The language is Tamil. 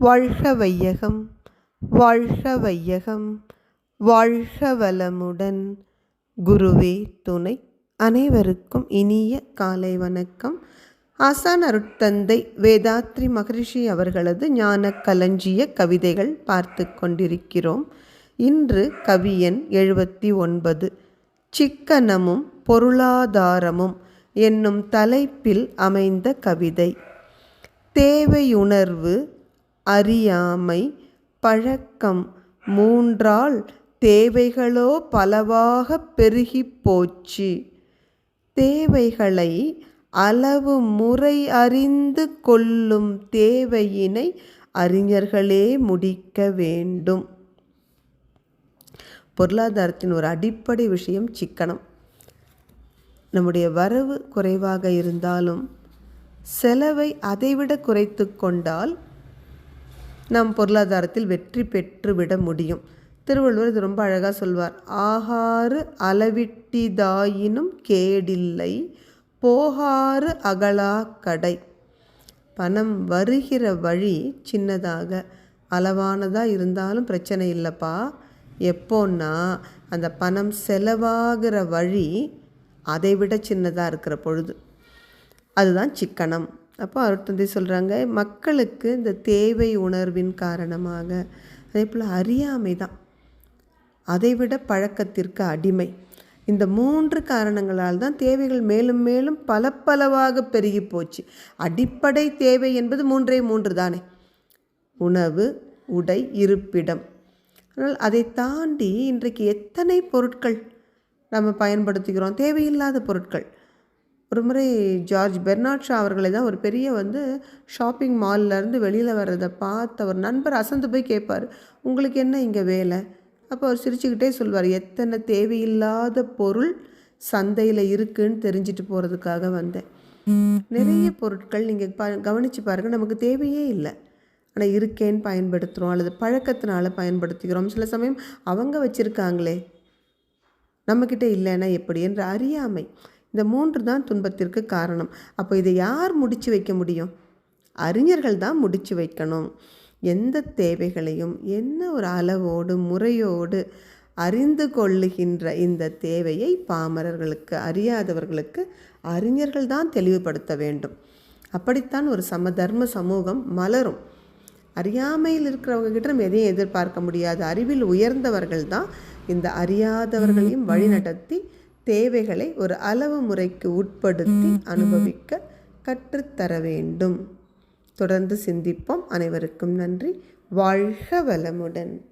வாழ்க வையகம் வாழ்க வையகம் வாழ்க வளமுடன் குருவே துணை அனைவருக்கும் இனிய காலை வணக்கம். ஆசான் அருட்தந்தை வேதாத்ரி மகரிஷி அவர்களது ஞான களஞ்சிய கவிதைகள் பார்த்து கொண்டிருக்கிறோம். இன்று கவியன் எழுபத்தி ஒன்பது. சிக்கனமும் பொருளாதாரமும் என்னும் தலைப்பில் அமைந்த கவிதை. தேவையுணர்வு அறியாமை பழக்கம் மூன்றால் தேவைகளோ பலவாக பெருகி போச்சு. தேவைகளை அளவு முறை அறிந்து கொள்ளும் தேவையினை அறிஞர்களே முடிக்க வேண்டும். பொருளாதாரத்தின் ஒரு அடிப்படை விஷயம் சிக்கனம். நம்முடைய வரவு குறைவாக இருந்தாலும் செலவை அதைவிட குறைத்து கொண்டால் நம் பொருளாதாரத்தில் வெற்றி பெற்றுவிட முடியும். திருவள்ளுவர் இது ரொம்ப அழகாக சொல்வார். ஆகாறு அளவிட்டிதாயினும் கேடில்லை போகாறு அகலா கடை. பணம் வருகிற வழி சின்னதாக அளவானதாக இருந்தாலும் பிரச்சனை இல்லைப்பா. எப்போன்னா அந்த பணம் செலவாகிற வழி அதை விட சின்னதாக இருக்கிற பொழுது. அதுதான் சிக்கனம். அப்போ அருட்தந்தை சொல்கிறாங்க மக்களுக்கு இந்த தேவை உணர்வின் காரணமாக. அதே போல் அறியாமை தான். அதைவிட பழக்கத்திற்கு அடிமை. இந்த மூன்று காரணங்களால் தான் தேவைகள் மேலும் மேலும் பல பலவாக பெருகி போச்சு. அடிப்படை தேவை என்பது மூன்றே மூன்று தானே. உணவு உடை இருப்பிடம். ஆனால் அதை தாண்டி இன்றைக்கு எத்தனை பொருட்கள் நம்ம பயன்படுத்துகிறோம்? தேவையில்லாத பொருட்கள். ஒரு முறை ஜார்ஜ் பெர்னாட் ஷா அவர்களை தான் ஒரு பெரிய வந்து ஷாப்பிங் மால்லேருந்து வெளியில் வர்றதை பார்த்து அவர் நண்பர் அசந்து போய் கேட்பார் உங்களுக்கு என்ன இங்கே வேலை? அப்போ அவர் சிரிச்சுக்கிட்டே சொல்வார் எத்தனை தேவையில்லாத பொருள் சந்தையில் இருக்குன்னு தெரிஞ்சுட்டு போகிறதுக்காக வந்தேன். நிறைய பொருட்கள் நீங்கள் ப கவனித்து பாருங்கள் நமக்கு தேவையே இல்லை. ஆனால் இருக்கேன்னு பயன்படுத்துகிறோம் அல்லது பழக்கத்தினால பயன்படுத்திக்கிறோம். சில சமயம் அவங்க வச்சுருக்காங்களே நம்மக்கிட்ட இல்லைன்னா எப்படி? என்ற அறியாமை. இந்த மூன்று தான் துன்பத்திற்கு காரணம். அப்போ இதை யார் முடித்து வைக்க முடியும்? அறிஞர்கள் தான் முடித்து வைக்கணும். எந்த தேவைகளையும் என்ன ஒரு அளவோடு முறையோடு அறிந்து கொள்ளுகின்ற இந்த தேவையை பாமரர்களுக்கு அறியாதவர்களுக்கு அறிஞர்கள் தான் தெளிவுபடுத்த வேண்டும். அப்படித்தான் ஒரு சமதர்ம சமூகம் மலரும். அறியாமையில் இருக்கிறவங்க கிட்ட நம்ம எதையும் எதிர்பார்க்க முடியாது. அறிவில் உயர்ந்தவர்கள் தான் இந்த அறியாதவர்களையும் வழிநடத்தி தேவைகளை ஒரு அளவு முறைக்கு உட்படுத்தி அனுபவிக்க கற்றுத்தர வேண்டும். தொடர்ந்து சிந்திப்போம். அனைவருக்கும் நன்றி. வாழ்க வளமுடன்.